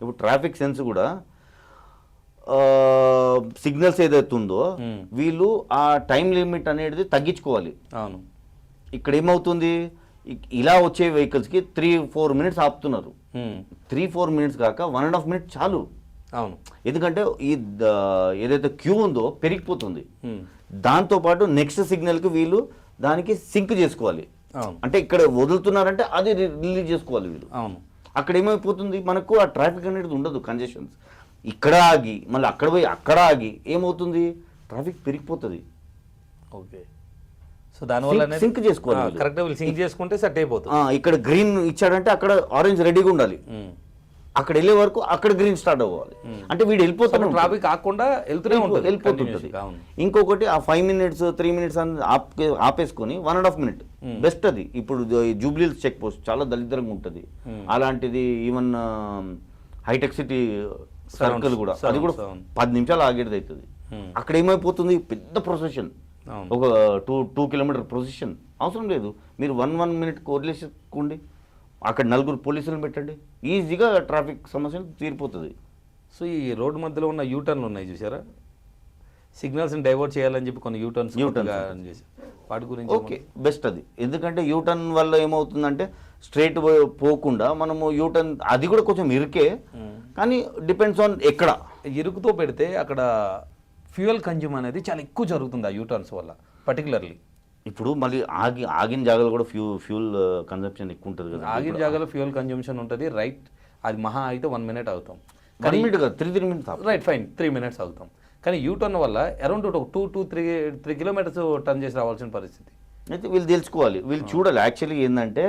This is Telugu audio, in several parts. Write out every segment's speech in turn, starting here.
ఇప్పుడు ట్రాఫిక్ సెన్స్ కూడా సిగ్నల్స్ ఏదైతే ఉందో. వీళ్ళు ఆ టైం లిమిట్ అనేది తగ్గించుకోవాలి. అవును. ఇక్కడ ఏమవుతుంది? ఇలా వచ్చే వెహికల్స్కి త్రీ ఫోర్ మినిట్స్ ఆపుతున్నారు. త్రీ ఫోర్ మినిట్స్ కాక వన్ అండ్ హాఫ్ మినిట్ చాలు. అవును. ఎందుకంటే ఈ ఏదైతే క్యూ ఉందో పెరిగిపోతుంది. దాంతోపాటు నెక్స్ట్ సిగ్నల్కి వీళ్ళు దానికి సింక్ చేసుకోవాలి. అంటే ఇక్కడ వదులుతున్నారంటే అది రిలీజ్ చేసుకోవాలి వీళ్ళు. అవును. అక్కడ ఏమైపోతుంది మనకు ఆ ట్రాఫిక్ అనేది ఉండదు కంజెషన్స్ ఇక్కడ ఆగి మళ్ళీ అక్కడ పోయి అక్కడ ఆగి ఏమవుతుంది? ట్రాఫిక్ పెరిగిపోతుంది. ఓకే. సో దానివల్ల sync చేసుకోవాలి వీళ్ళు సింక్ చేసుకుంటే సెట్ అయిపోతుంది. ఇక్కడ గ్రీన్ ఇచ్చాడంటే అక్కడ ఆరెంజ్ రెడీగా ఉండాలి. అక్కడ వెళ్ళే వరకు అక్కడ గ్రీన్ స్టార్ట్ అవ్వాలి. అంటే వీడు వెళ్ళిపోతాడు ట్రాఫిక్ కాకుండా వెళ్తూనే ఉంటుంది వెళ్ళిపోతుంటది. ఇంకొకటి ఆ ఫైవ్ మినిట్స్ త్రీ మినిట్స్ అని ఆప్- ఆపేసుకొని one and half minute best అది. ఇప్పుడు జూబ్లీ చెక్ పోస్ట్ చాలా దరిద్రంగా ఉంటుంది. అలాంటిది ఈవెన్ హైటెక్ సిటీ సర్కిల్ కూడా. అది కూడా. పది నిమిషాలు ఆగేది అవుతుంది Hmm. అక్కడ ఏమైపోతుంది పెద్ద ప్రొసెషన్ ఒక టూ టూ కిలోమీటర్ ప్రొసెషన్ అవసరం లేదు. మీరు వన్ వన్ మినిట్ వదిలేసుకోండి అక్కడ నలుగురు పోలీసులు పెట్టండి. ఈజీగా ట్రాఫిక్ సమస్య తీరిపోతుంది. సో ఈ రోడ్డు మధ్యలో ఉన్న యూటర్న్లు ఉన్నాయి చూసారా సిగ్నల్స్ డైవర్ట్ చేయాలని చెప్పి కొన్ని యూటర్న్స్. చేశారు. వాటి గురించి ఓకే బెస్ట్ అది. ఎందుకంటే యూటర్న్ వల్ల ఏమవుతుందంటే స్ట్రైట్ పోకుండా మనము యూటర్న్ అది కూడా కొంచెం ఇరుకే. కానీ డిపెండ్స్ ఆన్ ఎక్కడ. ఇరుకుతో పెడితే అక్కడ ఫ్యూయల్ కన్జ్యూమ్ అనేది చాలా ఎక్కువ జరుగుతుంది ఆ యూటర్న్స్ వల్ల పర్టికులర్లీ ఇప్పుడు మళ్ళీ ఆగి ఆగిన జాగాలు కూడా ఫ్యూ ఫ్యూల్ కన్సంప్షన్ ఎక్కువ ఉంటుంది కదా ఆగిన జాగాలో ఫ్యూయల్ కన్జ్యూమ్షన్ ఉంటుంది. రైట్ అది మహా అయితే వన్ మినిట్ అవుతాం. కదా three three minutes right fine three minutes అవుతాం. కానీ యూటర్న్ వల్ల అరౌండ్ ఒక two two three three kilometres turn చేసి రావాల్సిన పరిస్థితి. అయితే వీళ్ళు తెలుసుకోవాలి. వీళ్ళు చూడాలి. యాక్చువల్లీ ఏంటంటే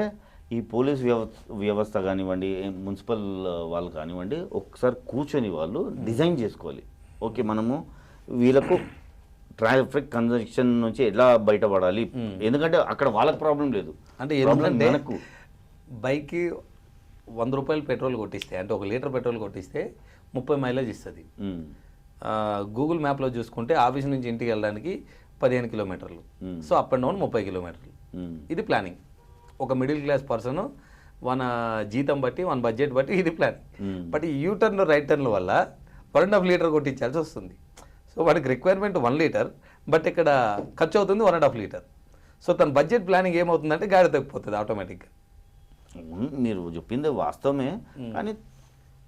ఈ పోలీస్ వ్యవస్థ వ్యవస్థ కానివ్వండి మున్సిపల్ వాళ్ళు కానివ్వండి ఒకసారి కూర్చొని వాళ్ళు డిజైన్ చేసుకోవాలి. ఓకే మనము వీళ్ళకు ట్రాఫిక్ కన్జక్షన్ నుంచి ఎలా బయటపడాలి? ఎందుకంటే అక్కడ వాళ్ళకి ప్రాబ్లం లేదు. అంటే ఏంటంటే మనకు. బైక్కి వంద రూపాయలు పెట్రోల్ కొట్టిస్తే అంటే ఒక లీటర్ పెట్రోల్ కొట్టిస్తే ముప్పై మైలేజ్ ఇస్తుంది. గూగుల్ మ్యాప్లో చూసుకుంటే ఆఫీస్ నుంచి ఇంటికి వెళ్ళడానికి పదిహేను కిలోమీటర్లు. సో అప్ అండ్ డౌన్ ముప్పై కిలోమీటర్లు. ఇది ప్లానింగ్. ఒక మిడిల్ క్లాస్ పర్సన్ మన జీతం బట్టి మన బడ్జెట్ బట్టి ఇది ప్లాన్. బట్ ఈ యూ టర్న్ రైట్ టర్న్ వల్ల వన్ అండ్ హాఫ్ లీటర్ కొట్టించాల్సి వస్తుంది. సో వాడికి రిక్వైర్మెంట్ వన్ లీటర్ బట్ ఇక్కడ ఖర్చు అవుతుంది one and half litre so తన బడ్జెట్ ప్లానింగ్ ఏమవుతుందంటే గాడి తగ్గిపోతుంది ఆటోమేటిక్గా మీరు చెప్పింది వాస్తవమే కానీ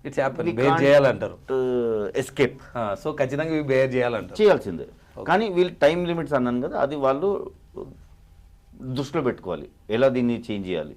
ఇట్స్ హ్యాపీ బేర్ చేయాలంటారు. ఎస్కేప్ సో ఖచ్చితంగా ఇవి బేర్ చేయాలంటారు. చేయాల్సిందే. కానీ వీళ్ళు టైం లిమిట్స్ అన్నాను కదా అది వాళ్ళు దృష్టిలో పెట్టుకోవాలి. ఎలా దీన్ని చేంజ్ చేయాలి?